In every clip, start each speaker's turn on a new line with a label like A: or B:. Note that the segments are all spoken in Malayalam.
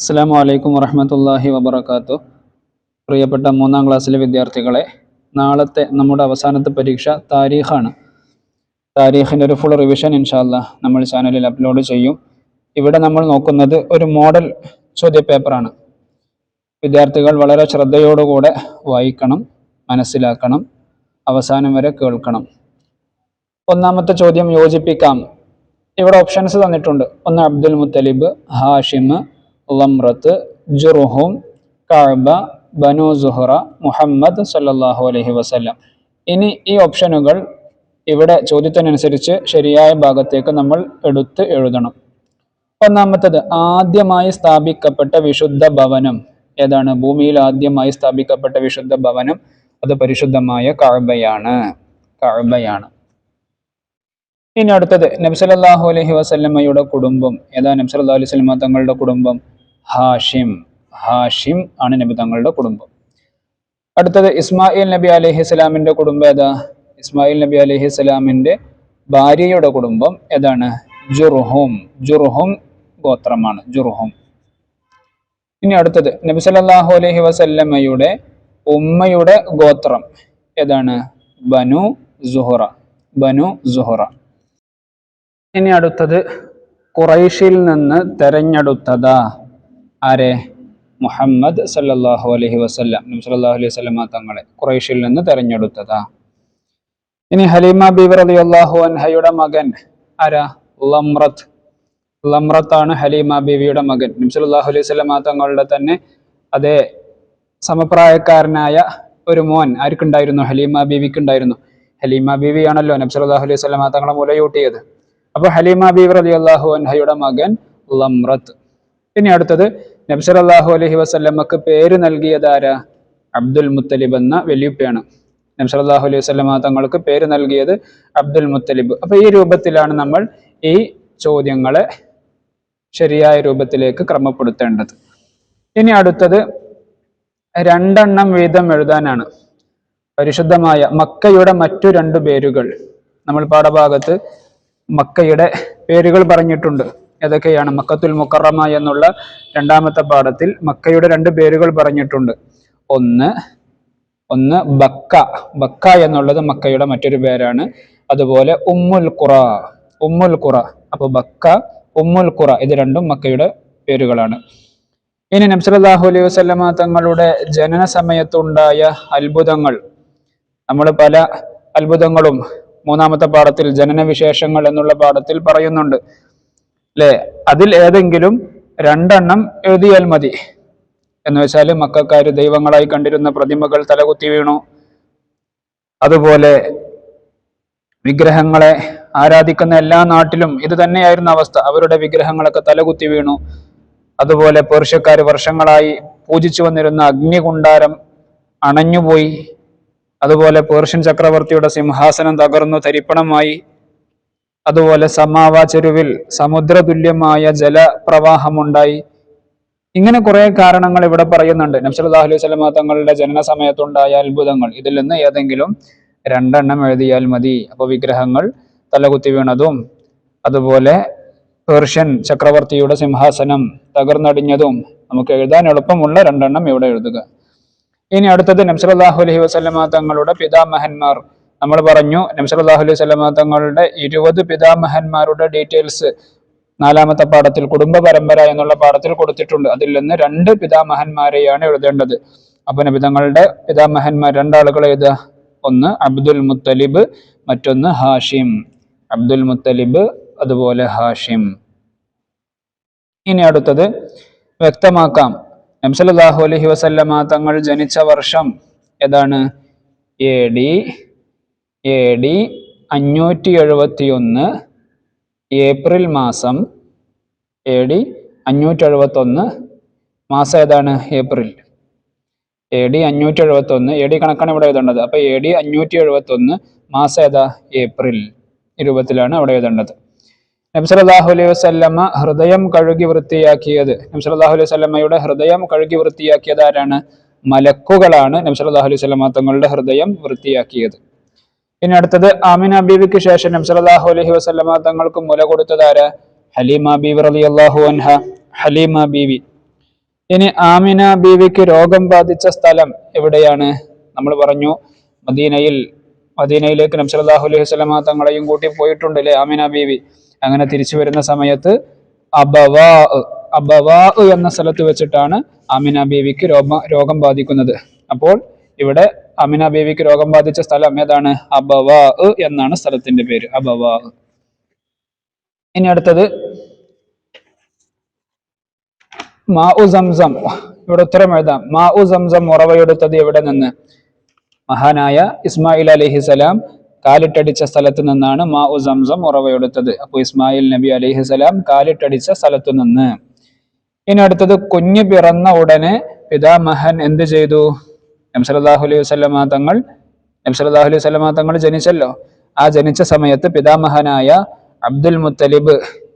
A: അസ്സാം വലൈക്കും വറഹമത്തല്ലാഹി വബർക്കാത്തു പ്രിയപ്പെട്ട മൂന്നാം ക്ലാസ്സിലെ വിദ്യാർത്ഥികളെ നാളത്തെ നമ്മുടെ അവസാനത്തെ പരീക്ഷ താരീഖാണ്. താരീഖിന്റെ ഒരു ഫുൾ റിവിഷൻ ഇൻഷാല്ല നമ്മൾ ചാനലിൽ അപ്ലോഡ് ചെയ്യും. ഇവിടെ നമ്മൾ നോക്കുന്നത് ഒരു മോഡൽ ചോദ്യപേപ്പറാണ്. വിദ്യാർത്ഥികൾ വളരെ ശ്രദ്ധയോടുകൂടെ വായിക്കണം മനസ്സിലാക്കണം അവസാനം വരെ കേൾക്കണം. ഒന്നാമത്തെ ചോദ്യം യോജിപ്പിക്കാം. ഇവിടെ ഓപ്ഷൻസ് തന്നിട്ടുണ്ട്. ഒന്ന് അബ്ദുൽ മുത്തലിബ് ഹാഷിം ലംറത്ത് ജുറുഹും കഅബ ബനു സുഹറ മുഹമ്മദ് സല്ലാഹു അലഹി വസല്ലം. ഇനി ഈ ഓപ്ഷനുകൾ ഇവിടെ ചോദ്യത്തിനനുസരിച്ച് ശരിയായ ഭാഗത്തേക്ക് നമ്മൾ എടുത്ത് എഴുതണം. ഒന്നാമത്തത് ആദ്യമായി സ്ഥാപിക്കപ്പെട്ട വിശുദ്ധ ഭവനം ഏതാണ്? ഭൂമിയിൽ ആദ്യമായി സ്ഥാപിക്കപ്പെട്ട വിശുദ്ധ ഭവനം അത് പരിശുദ്ധമായ കഅബയാണ്. കഅബയാണ്. ഇനി അടുത്തത് നബ്സലല്ലാഹു അലഹി വസല്ലമ്മയുടെ കുടുംബം. ഏതാ നബ്സല്ലാ അലൈഹി സ്വലമ തങ്ങളുടെ കുടുംബം. ഹാഷിം ഹാഷിം ആണ് നബി തങ്ങളുടെ കുടുംബം. അടുത്തത് ഇസ്മായിൽ നബി അലഹി സ്വലാമിന്റെ കുടുംബം ഏതാ? ഇസ്മായിൽ നബി അലഹി സ്വലാമിന്റെ ഭാര്യയുടെ കുടുംബം ഏതാണ്? ജുർഹും ജുർഹും ഗോത്രമാണ് ജുർഹും. ഇനി അടുത്തത് നബി സല്ലല്ലാഹു അലഹി വസല്ലമ്മയുടെ ഉമ്മയുടെ ഗോത്രം ഏതാണ്? ബനു സുഹറ ബനു സുഹറ. ഇനി അടുത്തത് കുറൈഷിൽ നിന്ന് തെരഞ്ഞെടുത്തതാ. ആരെ? മുഹമ്മദ് സല്ലാഹു അലഹി വസല്ലം. നബി സല്ലല്ലാഹു അലൈഹി വസല്ലമ തങ്ങളെ ഖുറൈഷിൽ നിന്ന് തെരഞ്ഞെടുത്തതാ. ഇനി ഹലീമ ബീബർ അലി അള്ളാഹു അൻഹയുടെ മകൻ ആരാ? ലംറത്ത് ലംറത്താണ് ഹലീമ ബീവിയുടെ മകൻ. നബി അലൈഹി വസല്ലമ തങ്ങളുടെ തന്നെ അതേ സമപ്രായക്കാരനായ ഒരു മോൻ ആർക്കുണ്ടായിരുന്നു? ഹലീമ ബീവിക്ക് ഉണ്ടായിരുന്നു ഹലീമ ബീവിയാണല്ലോ നബി സല്ലല്ലാഹു അലൈഹി വസല്ലമ തങ്ങളെ മുലയൂട്ടിയത്. അപ്പൊ ഹലീമ ബീബർ അലി അള്ളാഹു അൻഹയുടെ മകൻ ലംറത്ത് ഇനി അടുത്തത് നബി സല്ലല്ലാഹു അലൈഹി വസല്ലമക്ക് പേര് നൽകിയത് ആരാ? അബ്ദുൽ മുത്തലിബ് എന്ന വെല്ലുപ്പയാണ് നബി സല്ലല്ലാഹു അലൈഹി വസല്ലമ തങ്ങൾക്ക് പേര് നൽകിയത് അബ്ദുൽ മുത്തലിബ്. അപ്പൊ ഈ രൂപത്തിലാണ് നമ്മൾ ഈ ചോദ്യങ്ങളെ ശരിയായ രൂപത്തിലേക്ക് ക്രമപ്പെടുത്തേണ്ടത്. ഇനി അടുത്തത് രണ്ടെണ്ണം വീതം എഴുതാനാണ്. പരിശുദ്ധമായ മക്കയുടെ മറ്റു രണ്ടു പേരുകൾ. നമ്മൾ പാഠഭാഗത്ത് മക്കയുടെ പേരുകൾ പറഞ്ഞിട്ടുണ്ട്. ഏതൊക്കെയാണ് മക്കത്തുൽ മുക്കറമ എന്നുള്ള രണ്ടാമത്തെ പാഠത്തിൽ മക്കയുടെ രണ്ട് പേരുകൾ പറഞ്ഞിട്ടുണ്ട്. ഒന്ന് ഒന്ന് ബക്ക. ബക്ക എന്നുള്ളത് മക്കയുടെ മറ്റൊരു പേരാണ്. അതുപോലെ ഉമ്മുൽ ഖുറ. ഉമ്മുൽ ഖുറ. അപ്പൊ ബക്ക ഉമ്മുൽ ഖുറ ഇത് രണ്ടും മക്കയുടെ പേരുകളാണ്. ഇനി നബ്സലാഹു അലൈഹി വസല്ലമ തങ്ങളുടെ ജനന സമയത്തുണ്ടായ അത്ഭുതങ്ങൾ. നമ്മൾ പല അത്ഭുതങ്ങളും മൂന്നാമത്തെ പാഠത്തിൽ ജനന വിശേഷങ്ങൾ എന്നുള്ള പാഠത്തിൽ പറയുന്നുണ്ട്. അല്ലെ അതിൽ ഏതെങ്കിലും രണ്ടെണ്ണം എഴുതിയാൽ മതി. എന്ന് വെച്ചാൽ മക്കാര് ദൈവങ്ങളായി കണ്ടിരുന്ന പ്രതിമകൾ തലകുത്തി വീണു. അതുപോലെ വിഗ്രഹങ്ങളെ ആരാധിക്കുന്ന എല്ലാ നാട്ടിലും ഇത് തന്നെയായിരുന്നു അവസ്ഥ. അവരുടെ വിഗ്രഹങ്ങളൊക്കെ തലകുത്തി വീണു. അതുപോലെ പേർഷ്യക്കാർ വർഷങ്ങളായി പൂജിച്ചു വന്നിരുന്ന അഗ്നികുണ്ടാരം അണഞ്ഞുപോയി. അതുപോലെ പേർഷ്യൻ ചക്രവർത്തിയുടെ സിംഹാസനം തകർന്നു തരിപ്പണമായി. അതുപോലെ സമാവ ചെരുവിൽ സമുദ്രതുല്യമായ ജലപ്രവാഹമുണ്ടായി. ഇങ്ങനെ കുറെ കാരണങ്ങൾ ഇവിടെ പറയുന്നുണ്ട്. നബ്സല്ലാഹു അലൈഹി സ്വലമ തങ്ങളുടെ ജനന സമയത്തുണ്ടായ അത്ഭുതങ്ങൾ. ഇതിൽ നിന്ന് ഏതെങ്കിലും രണ്ടെണ്ണം എഴുതിയാൽ മതി. അപ്പൊ വിഗ്രഹങ്ങൾ തലകുത്തി വീണതും അതുപോലെ പേർഷ്യൻ ചക്രവർത്തിയുടെ സിംഹാസനം തകർന്നടിഞ്ഞതും നമുക്ക് എഴുതാൻ എളുപ്പമുള്ള രണ്ടെണ്ണം ഇവിടെ എഴുതുക. ഇനി അടുത്തത് നബ്സലാഹു അലൈഹി വസ്ലമ തങ്ങളുടെ പിതാമഹന്മാർ നമ്മൾ പറഞ്ഞു നബ്സലാഹു അലൈഹി വസ്ലമ തങ്ങളുടെ ഇരുപത് പിതാമഹന്മാരുടെ ഡീറ്റെയിൽസ് നാലാമത്തെ പാഠത്തിൽ കുടുംബ പരമ്പര എന്നുള്ള പാഠത്തിൽ കൊടുത്തിട്ടുണ്ട്. അതിൽ നിന്ന് രണ്ട് പിതാമഹന്മാരെയാണ് എഴുതേണ്ടത്. അപ്പൊ നബിതങ്ങളുടെ പിതാമഹന്മാർ രണ്ടാളുകൾ എഴുതുക ഒന്ന് അബ്ദുൽ മുത്തലിബ് മറ്റൊന്ന് ഹാഷിം. അബ്ദുൽ മുത്തലിബ് അതുപോലെ ഹാഷിം. ഇനി അടുത്തത് വ്യക്തമാക്കാം. നബ്സലാഹു അലൈഹി വസല്ലമ തങ്ങൾ ജനിച്ച വർഷം ഏതാണ്? എ ഡി എ ഡി അഞ്ഞൂറ്റി എഴുപത്തി ഒന്ന് ഏപ്രിൽ മാസം. എ ഡി അഞ്ഞൂറ്റി എഴുപത്തി ഒന്ന് മാസം ഏതാണ്? ഏപ്രിൽ. എ ഡി അഞ്ഞൂറ്റി എഴുപത്തി ഒന്ന് എ ഡി കണക്കാണ് ഇവിടെ എഴുതേണ്ടത്. അപ്പോൾ എ ഡി അഞ്ഞൂറ്റി എഴുപത്തി ഒന്ന് മാസം ഏതാ? ഏപ്രിൽ രൂപത്തിലാണ് അവിടെ എഴുതേണ്ടത്. നബ്സലാഹു അലൈഹി വസ്ല്ലമ്മ ഹൃദയം കഴുകി വൃത്തിയാക്കിയത്. നബ്സലാഹു അലൈഹി വസ്ലമ്മയുടെ ഹൃദയം കഴുകി വൃത്തിയാക്കിയത് ആരാണ്? മലക്കുകളാണ് നബ്സലാഹു അലൈഹി വസ്ലമ തങ്ങളുടെ ഹൃദയം വൃത്തിയാക്കിയത്. ഇനി അടുത്തത് ആമിന ബീവിക്ക് ശേഷം നംസലാഹു അലഹി വസ്ലമ തങ്ങൾക്ക് മുല കൊടുത്തതാര്? ഹലീമ ബീവി അള്ളാഹു അൻഹ. ഹലീമ ബീവി. ഇനി ആമിന ബീവിക്ക് രോഗം ബാധിച്ച സ്ഥലം എവിടെയാണ്? നമ്മൾ പറഞ്ഞു മദീനയിൽ മദീനയിലേക്ക് നംസലാഹു അലൈഹി സ്വലമ തങ്ങളെയും കൂട്ടി പോയിട്ടുണ്ട് അല്ലേ ആമിന ബീവി. അങ്ങനെ തിരിച്ചു വരുന്ന സമയത്ത് അബവാ അബവാ എന്ന സ്ഥലത്ത് വെച്ചിട്ടാണ് ആമിന ബീവിക്ക് രോഗം രോഗം ബാധിക്കുന്നത്. അപ്പോൾ ഇവിടെ ആമിന ബേബിക്ക് രോഗം ബാധിച്ച സ്ഥലം ഏതാണ്? അബവാ എന്നാണ് സ്ഥലത്തിന്റെ പേര്. അബവാ. ഇനി അടുത്തത്. മാ ഉ സംസം. ഇവിടെ ഉത്തരം എഴുതാം. മാ സംസം ഉറവയെടുത്തത് എവിടെ നിന്ന്? മഹാനായ ഇസ്മായിൽ അലിഹിസലാം കാലിട്ടടിച്ച സ്ഥലത്ത് നിന്നാണ് മാ ഉ ഉറവയെടുത്തത്. അപ്പോൾ ഇസ്മായിൽ നബി അലിഹിസലാം കാലിട്ടടിച്ച സ്ഥലത്തു നിന്ന്. ഇനി അടുത്തത് കുഞ്ഞ് പിറന്ന ഉടനെ പിതാമഹൻ എന്ത് ചെയ്തു? നംസലാഹു അലൈഹി വസ്ലമ തങ്ങൾ അലൈഹി വസ്ലമ ജനിച്ചല്ലോ. ആ ജനിച്ച സമയത്ത് പിതാമഹനായ അബ്ദുൽ മുത്തലിബ്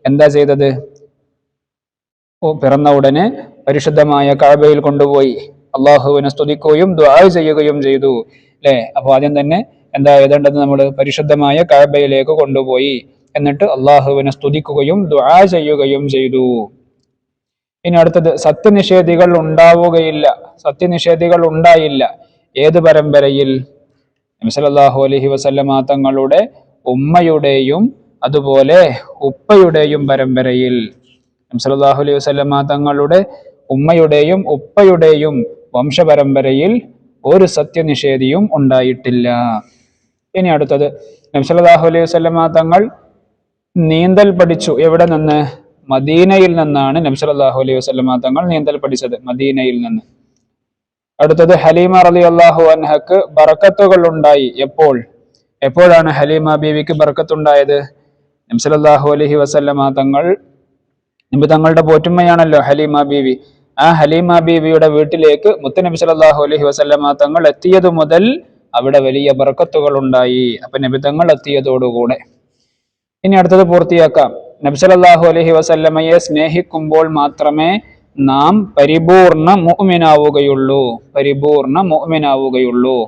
A: എന്താ ചെയ്തത്? ഓ പിറന്ന ഉടനെ പരിശുദ്ധമായ കഅബയിൽ കൊണ്ടുപോയി അള്ളാഹുവിനെ സ്തുതിക്കുകയും ദുആ ചെയ്യുകയും ചെയ്തു. അല്ലേ അപ്പോൾ ആദ്യം തന്നെ എന്താ എഴുതേണ്ടത് നമ്മൾ പരിശുദ്ധമായ കഅബയിലേക്ക് കൊണ്ടുപോയി. എന്നിട്ട് അള്ളാഹുവിനെ സ്തുതിക്കുകയും ദുആ ചെയ്യുകയും ചെയ്തു. ഇനി അടുത്തത് സത്യനിഷേധികൾ ഉണ്ടാവുകയില്ല. സത്യനിഷേധികൾ ഉണ്ടായില്ല. ഏത് പരമ്പരയിൽ? നബിസലല്ലാഹു അലഹി വസല്ലമ തങ്ങളുടെ ഉമ്മയുടെയും അതുപോലെ ഉപ്പയുടെയും പരമ്പരയിൽ. നബിസലല്ലാഹു അലൈഹി വസല്ലമ തങ്ങളുടെ ഉമ്മയുടെയും ഉപ്പയുടെയും വംശപരമ്പരയിൽ ഒരു സത്യനിഷേധിയും ഉണ്ടായിട്ടില്ല. ഇനി അടുത്തത്. നബ്സലാഹു അലൈഹി വസല്ലമ തങ്ങൾ നീന്തൽ പഠിച്ചു. എവിടെ നിന്ന്? മദീനയിൽ നിന്നാണ് നബ്സലാഹു അലൈഹി വസ്ലമ തങ്ങൾ നീന്തൽ പഠിച്ചത് മദീനയിൽ നിന്ന്. അടുത്തത് ഹലീമ റലി അള്ളാഹു അൻഹക്ക് ബർക്കത്തുകൾ ഉണ്ടായി. എപ്പോൾ? എപ്പോഴാണ് ഹലീമ ബീവിക്ക് ബർക്കത്തുണ്ടായത് നബ്സലാഹു അലഹി വസല്ലമ തങ്ങൾ നബി തങ്ങളുടെ പോറ്റുമ്മയാണല്ലോ ഹലീമ ബീവി. ആ ഹലീമ ബീവിയുടെ വീട്ടിലേക്ക് മുത്ത നബി സല്ലല്ലാഹു അലഹി വസല്ലമ തങ്ങൾ എത്തിയതു മുതൽ അവിടെ വലിയ ബർക്കത്തുകൾ ഉണ്ടായി. അപ്പൊ നബി തങ്ങൾ എത്തിയതോടുകൂടെ. ഇനി അടുത്തത് പൂർത്തിയാക്കാം. നബി അലഹി വസല്ലമയെ സ്നേഹിക്കുമ്പോൾ മാത്രമേ നാം പരിപൂർണ മുഅ്മിനാവുകയുള്ളൂ. പരിപൂർണ മുഅ്മിനാവുകയുള്ളൂ.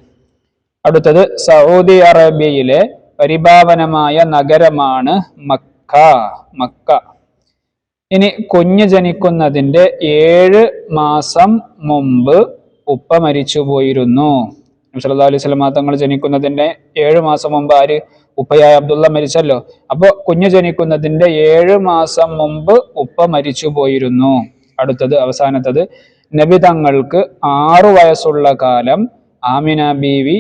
A: അടുത്തത് സൗദി അറേബ്യയിലെ പരിഭാവനമായ നഗരമാണ് മക്ക. മക്ക. ഇനി കുഞ്ഞ് ജനിക്കുന്നതിന്റെ ഏഴ് മാസം മുമ്പ് ഉപ്പ മരിച്ചു പോയിരുന്നു അലൈഹി വസല്ലം തങ്ങൾ ജനിക്കുന്നതിന്റെ ഏഴ് മാസം മുമ്പ് ആര്? ഉപ്പയായ അബ്ദുള്ള മരിച്ചല്ലോ. അപ്പൊ കുഞ്ഞ് ജനിക്കുന്നതിന്റെ ഏഴ് മാസം മുമ്പ് ഉപ്പ മരിച്ചു പോയിരുന്നു. അടുത്തത് അവസാനത്തത്. നബി തങ്ങൾക്ക് ആറു വയസ്സുള്ള കാലം ആമിന ബീവി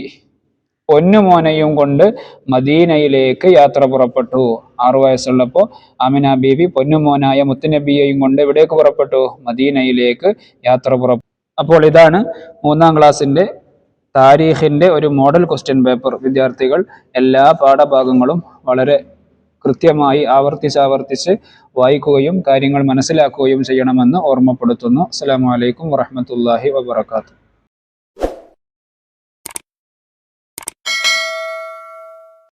A: പൊന്നുമോനെയും കൊണ്ട് മദീനയിലേക്ക് യാത്ര പുറപ്പെട്ടു. ആറു വയസ്സുള്ളപ്പോൾ ആമിന ബീവി പൊന്നുമോനായ മുത്തുനബിയെയും കൊണ്ട് എവിടേക്ക് പുറപ്പെട്ടു? മദീനയിലേക്ക് യാത്ര പുറപ്പെട്ടു അപ്പോൾ ഇതാണ് മൂന്നാം ക്ലാസ്സിന്റെ താരീഖിന്റെ ഒരു മോഡൽ ക്വസ്റ്റ്യൻ പേപ്പർ വിദ്യാർത്ഥികൾ എല്ലാ പാഠഭാഗങ്ങളും വളരെ കൃത്യമായി ആവർത്തിച്ചാവർത്തിച്ച് വായിക്കുകയും കാര്യങ്ങൾ മനസ്സിലാക്കുകയും ചെയ്യണമെന്ന് ഓർമ്മപ്പെടുത്തുന്നു. അസ്സലാമു അലൈക്കും വറഹ്മത്തുള്ളാഹി വബറകാതുഹു.